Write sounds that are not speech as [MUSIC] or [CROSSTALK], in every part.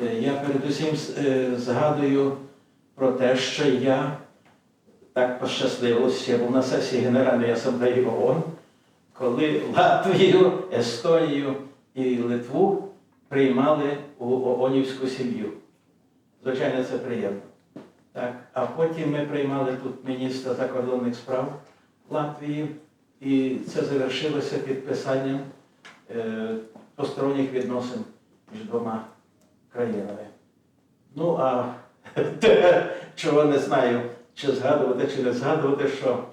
Е, Я передусім е, згадую про те, що я так пощасливився, я був на сесії Генеральної асамблеї ООН, коли Латвію, Естонію і Литву приймали у ООНівську сім'ю. Звичайно, це приємно. Так. А потім ми приймали тут міністра закордонних справ Латвії, і це завершилося підписанням е, посторонніх відносин між двома країнами. Ну, а те, [LAUGHS] чого не знаю, чи згадувати, чи не згадувати, що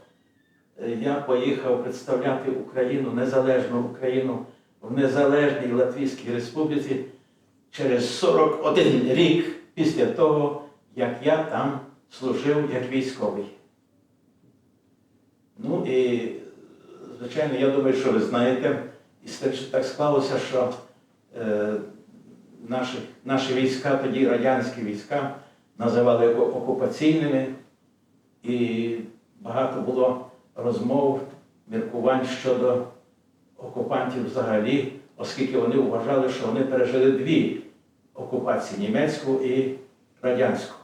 е, я поїхав представляти Україну, незалежну Україну в Незалежній Латвійській Республіці через 41 рік після того, як я там служив як військовий. Ну і, звичайно, я думаю, що ви знаєте, і так склалося, що е, наші, наші війська, тоді радянські війська, називали окупаційними, і багато було розмов, міркувань щодо окупантів взагалі, оскільки вони вважали, що вони пережили дві окупації німецьку і радянську.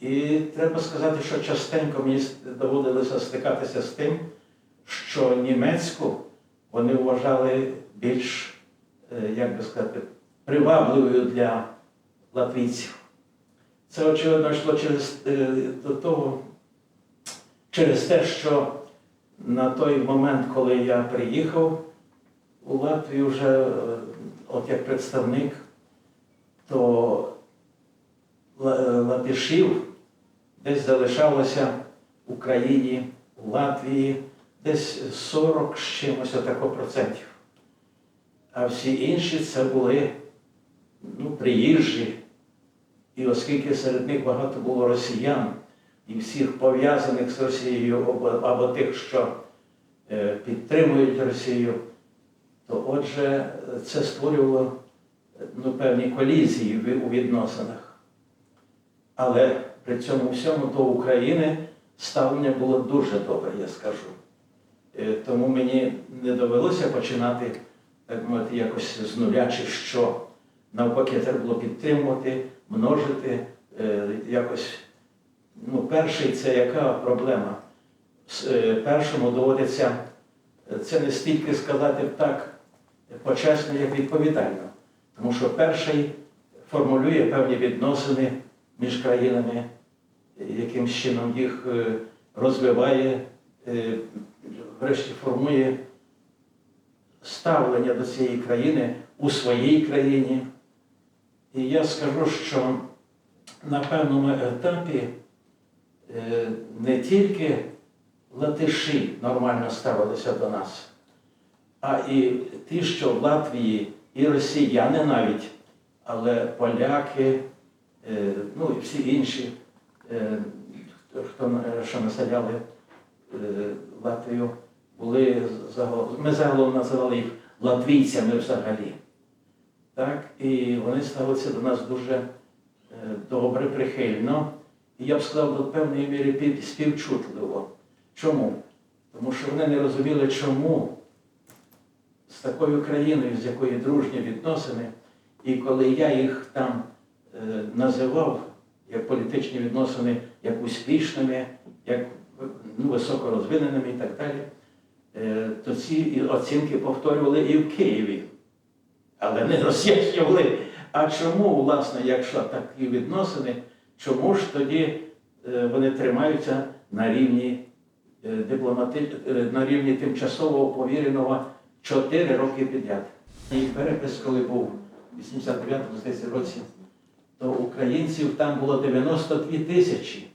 І треба сказати, що частенько мені доводилося стикатися з тим, що німецьку вони вважали більш, е, як би сказати, привабливою для латвійців. Це, очевидно, йшло через, е, до того, через те, що на той момент, коли я приїхав у Латвію вже е, от як представник, то е, латишів десь залишалося в Україні, у Латвії десь 40 з чимось отако процентів. А всі інші це були ну, приїжджі. І оскільки серед них багато було росіян і всіх пов'язаних з Росією або, або тих, що е, підтримують Росію, то отже це створювало ну, певні колізії у відносинах. Але при цьому всьому до України ставлення було дуже добре, я скажу. Е, Тому мені не довелося починати, так мовити, якось з нуля чи що. Навпаки, треба було підтримувати, множити, е, якось. Ну, перший це яка проблема? Е, Першому доводиться е, це не стільки сказати так почесно, як відповідально. Тому що перший формулює певні відносини між країнами, яким чином їх розвиває, врешті формує ставлення до цієї країни у своїй країні. І я скажу, що на певному етапі е, не тільки латиші нормально ставилися до нас, а і ті, що в Латвії, і росіяни навіть, але поляки, е, ну і всі інші, е, хто що населяли Латвію, були ми загалом називали їх латвійцями взагалі. Так, і вони ставилися до нас дуже е, добре, прихильно. І я б сказав, до певної міри співчутливо. Чому? Тому що вони не розуміли, чому з такою країною, з якої дружні відносини, і коли я їх там е, називав як політичні відносини, як успішними, як ну, високо розвиненими і так далі, е, то ці оцінки повторювали і в Києві але не роз'яснювали. А чому, власне, якщо такі відносини, чому ж тоді е, вони тримаються на рівні е, дипломати... е, на рівні тимчасово повіреного 4 роки підряд? І перепис, коли був у 89-му здається, році, то українців там було 92 тисячі.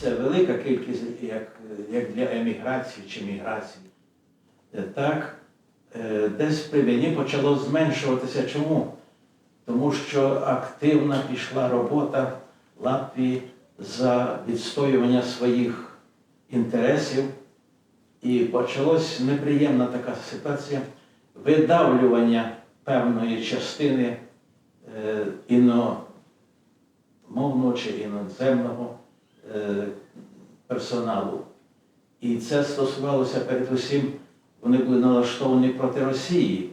Це велика кількість як, як для еміграції чи міграції. Так, десь при війні почало зменшуватися. Чому? Тому що активна пішла робота Латвії за відстоювання своїх інтересів, і почалась неприємна така ситуація видавлювання певної частини е, іномовного чи іноземного е, персоналу. І це стосувалося передусім, вони були налаштовані проти Росії,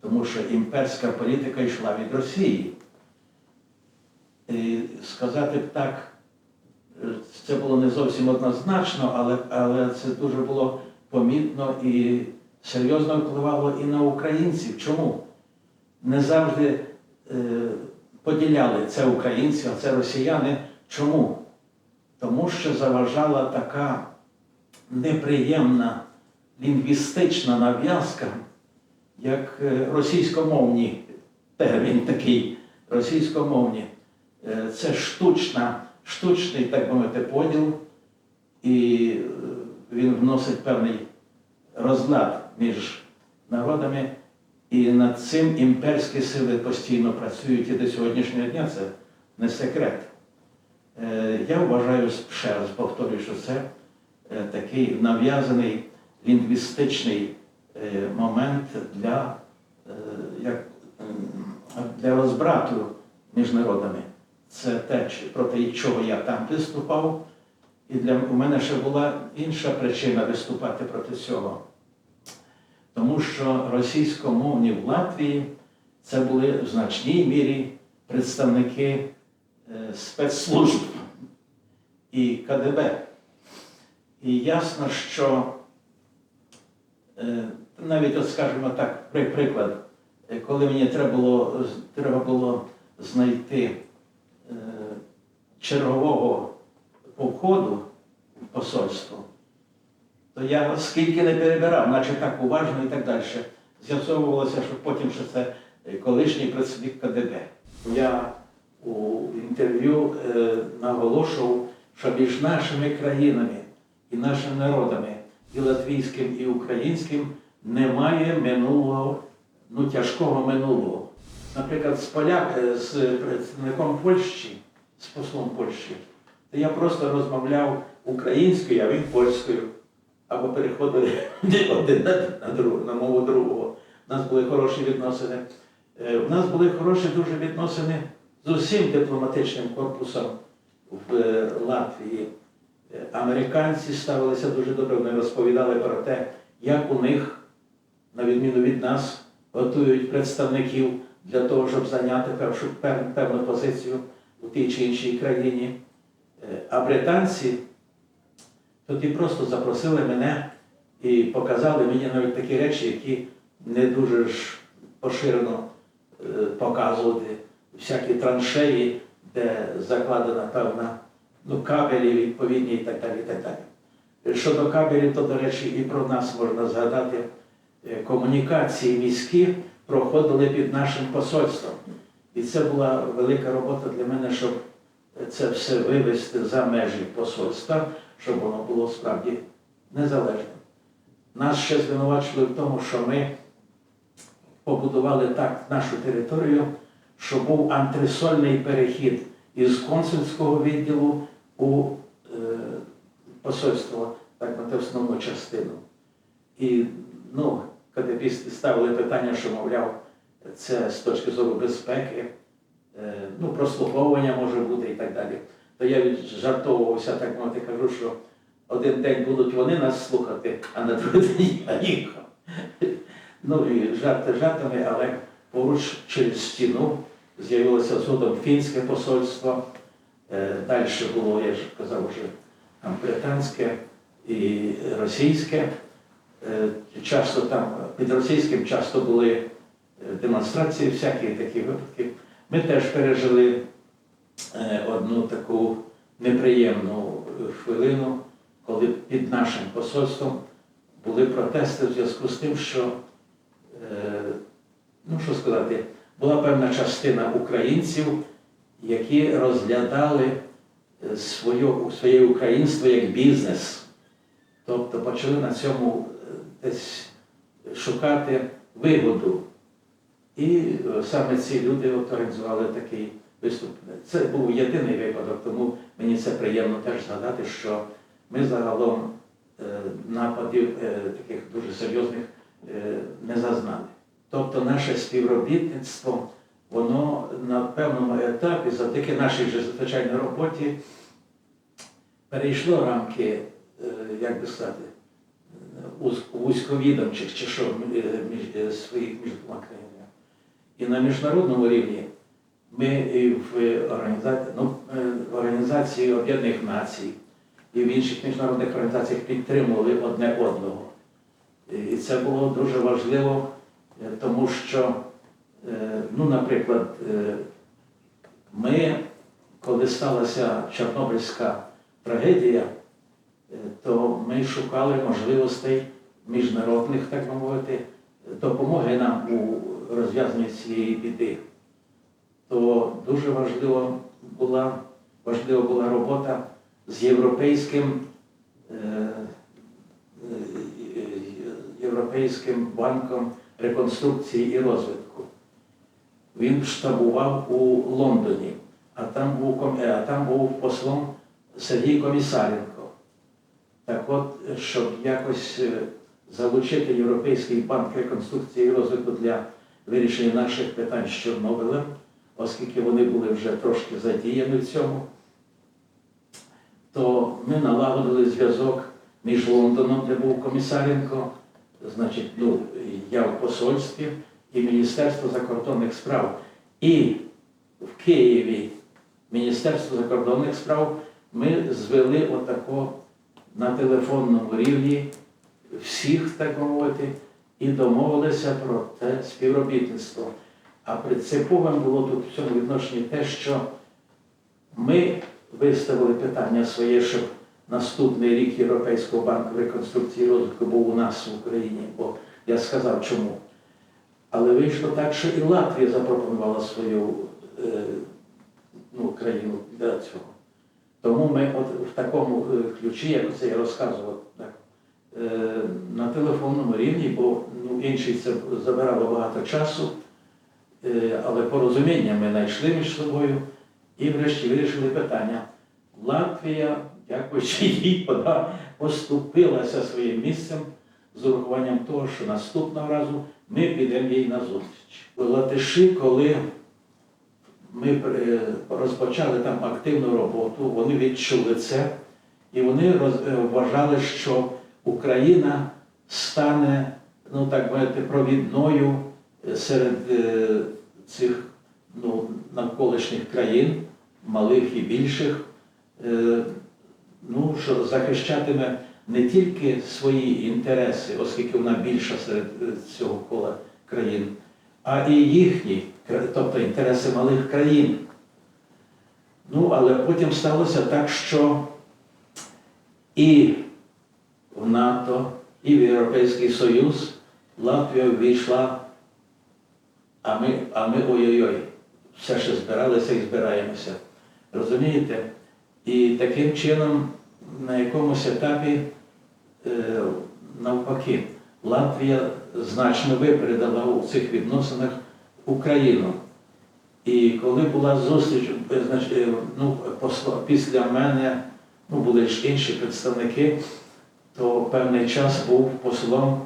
тому що імперська політика йшла від Росії. І сказати так, це було не зовсім однозначно, але, але це дуже було помітно і серйозно впливало і на українців. Чому? Не завжди е, поділяли це українці, а це росіяни. Чому? Тому що заважала така неприємна лінгвістична нав'язка, як е, російськомовні [LAUGHS] термін такий, російськомовні. Е, Це штучна, штучний, так би мовити, поділ, і е, він вносить певний розлад між народами, і над цим імперські сили постійно працюють і до сьогоднішнього дня це не секрет. Я вважаю, ще раз повторюю, що це такий нав'язаний лінгвістичний е, момент для, е, як, для розбрату між народами. Це те, проти чого я там виступав. І для у мене ще була інша причина виступати проти цього. Тому що російськомовні в Латвії це були в значній мірі представники е, спецслужб і КДБ. І ясно, що навіть, от скажімо так, приклад, е, коли мені треба було, треба було знайти е, чергового по входу в посольство, то я скільки не перебирав, наче так уважно і так далі. З'ясовувалося, що потім що це е, колишній працівник КДБ. Я у інтерв'ю е, наголошував, що між нашими країнами і нашими народами, і латвійським, і українським, немає минулого, ну тяжкого минулого. Наприклад, з поляк, е, з представником Польщі, з послом Польщі, то я просто розмовляв українською, а він польською. Або переходили [LAUGHS] один на, другу, на мову другого. У нас були хороші відносини. Е, У нас були хороші дуже відносини з усім дипломатичним корпусом в е, Латвії. Американці ставилися дуже добре, вони розповідали про те, як у них, на відміну від нас, готують представників для того, щоб зайняти першу, певну позицію у тій чи іншій країні. Е, А британці тоді просто запросили мене і показали мені навіть такі речі, які не дуже ж поширено е, показувати. Всякі траншеї, де закладена певна ну, кабелі відповідні і так далі. Так далі. Щодо кабелів, то, до речі, і про нас можна згадати. Е, Комунікації міські проходили під нашим посольством. І це була велика робота для мене, щоб це все вивести за межі посольства, щоб воно було справді незалежним. Нас ще звинувачили в тому, що ми побудували так нашу територію, що був антресольний перехід із консульського відділу у е, посольство, так на основну частину. І ну, кадебісти ставили питання, що, мовляв, це з точки зору безпеки, е, ну, прослуховування може бути і так далі. То я віджартовувався, так мовити, кажу, що один день будуть вони нас слухати, а на другий день я їхав. Ну і жарти жартами, але поруч через стіну з'явилося згодом фінське посольство. Е, Далі було, я ж казав, вже там британське і російське. Е, Часто там під російським часто були е, демонстрації, всякі такі випадки. Ми теж пережили одну таку неприємну хвилину, коли під нашим посольством були протести в зв'язку з тим, що, ну що сказати, була певна частина українців, які розглядали е, своє, своє українство як бізнес. Тобто почали на цьому е, десь шукати вигоду. І е, саме ці люди організували такий виступ. Це був єдиний випадок, тому мені це приємно теж згадати, що ми загалом нападів таких дуже серйозних не зазнали. Тобто наше співробітництво, воно на певному етапі, завдяки нашій же звичайній роботі, перейшло рамки, е, як би сказати, вуз- вузьковідомчих чи що е, е, своїх між двома країнами. І на міжнародному рівні Ми і в організації, ну, в Організації Об'єднаних Націй і в інших міжнародних організаціях підтримували одне одного. І це було дуже важливо, тому що, е, ну, наприклад, е, ми, коли сталася Чорнобильська трагедія, е, то ми шукали можливостей міжнародних, так би мовити, допомоги нам у розв'язанні цієї біди. То дуже важливо була, важлива була робота з Європейським, е, е, Європейським банком реконструкції і розвитку. Він штабував у Лондоні, а там був, е, а там був послом Сергій Комісаренко. Так от, щоб якось е, залучити Європейський банк реконструкції і розвитку для вирішення наших питань з Чорнобилем, оскільки вони були вже трошки задіяні в цьому, то ми налагодили зв'язок між Лондоном, де був Комісаренко, значить, ну, я в посольстві і Міністерство закордонних справ. І в Києві Міністерство закордонних справ ми звели отако на телефонному рівні всіх, так мовити, і домовилися про те співробітництво. А принциповим було тут в цьому відношенні те, що ми виставили питання своє, щоб наступний рік Європейського банку реконструкції і розвитку був у нас в Україні, бо я сказав чому. Але вийшло так, що і Латвія запропонувала свою е, ну, країну для цього. Тому ми от в такому е, ключі, як це я розказував, так, е, на телефонному рівні, бо ну, інший це забирало багато часу, але порозуміння ми знайшли між собою і врешті вирішили питання. Латвія, дякуючи їй, вона поступилася своїм місцем з урахуванням того, що наступного разу ми підемо їй на зустріч. У Латиші, коли ми е, розпочали там активну роботу, вони відчули це, і вони е, вважали, що Україна стане, ну так мовити, провідною е, серед цих ну, навколишніх країн, малих і більших, ну, що захищатиме не тільки свої інтереси, оскільки вона більша серед е, цього кола країн, а і їхні, тобто інтереси малих країн. Ну, але потім сталося так, що і в НАТО, і в Європейський Союз Латвія ввійшла, а ми, а ми ой-ой-ой, все ще збиралися і збираємося. Розумієте? І таким чином на якомусь етапі е, навпаки, Латвія значно випередила у цих відносинах Україну. І коли була зустріч, е, е, ну, після мене ну, були ж інші представники, то певний час був послом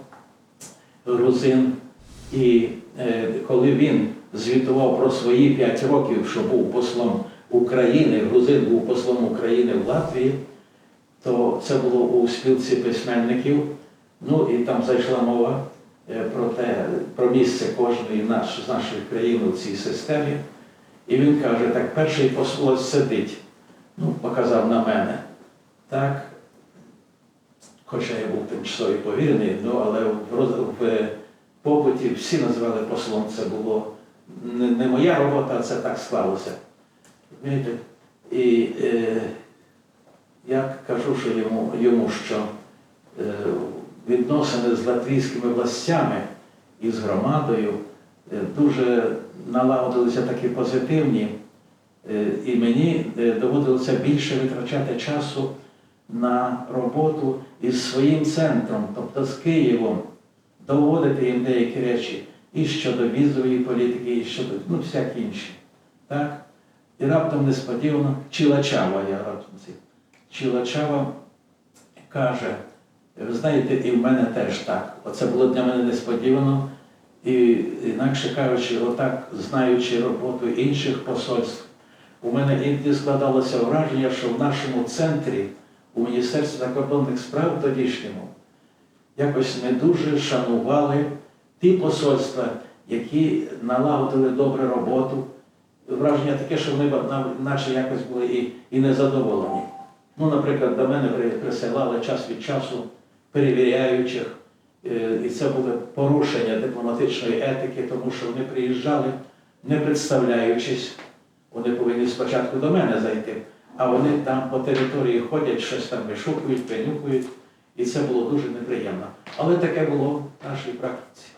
грузин. І коли він звітував про свої п'ять років, що був послом України, грузин був послом України в Латвії, то це було у спілці письменників. Ну і там зайшла мова е, про те, про місце кожної наш, з нашої країни в цій системі. І він каже, так перший посол сидить, ну, показав на мене. Так, хоча я був тимчасовий повірений, ну, але в, в побуті всі називали послом, це було не моя робота, а це так склалося. Розумієте? І е, я кажу, що йому, йому що е, відносини з латвійськими властями і з громадою е, дуже налагодилися такі позитивні, Е, і мені е, доводилося більше витрачати часу на роботу із своїм центром, тобто з Києвом, доводити їм деякі речі і щодо візової політики, і щодо ну, всякі інші. Так? І раптом несподівано Чилачава, я раптом ці. Чилачава каже, ви знаєте, і в мене теж так. Оце було для мене несподівано. І інакше кажучи, отак, знаючи роботу інших посольств, у мене іноді складалося враження, що в нашому центрі, у Міністерстві закордонних справ тодішньому, якось не дуже шанували ті посольства, які налагодили добру роботу враження таке, що нам- наче якось були і, і незадоволені. Ну, наприклад, до мене присилали час від часу перевіряючих, е, і це було порушення дипломатичної етики, тому що вони приїжджали, не представляючись, вони повинні спочатку до мене зайти, а вони там по території ходять, щось там вишукують, принюхують, і це було дуже неприємно. Але таке було в нашій практиці.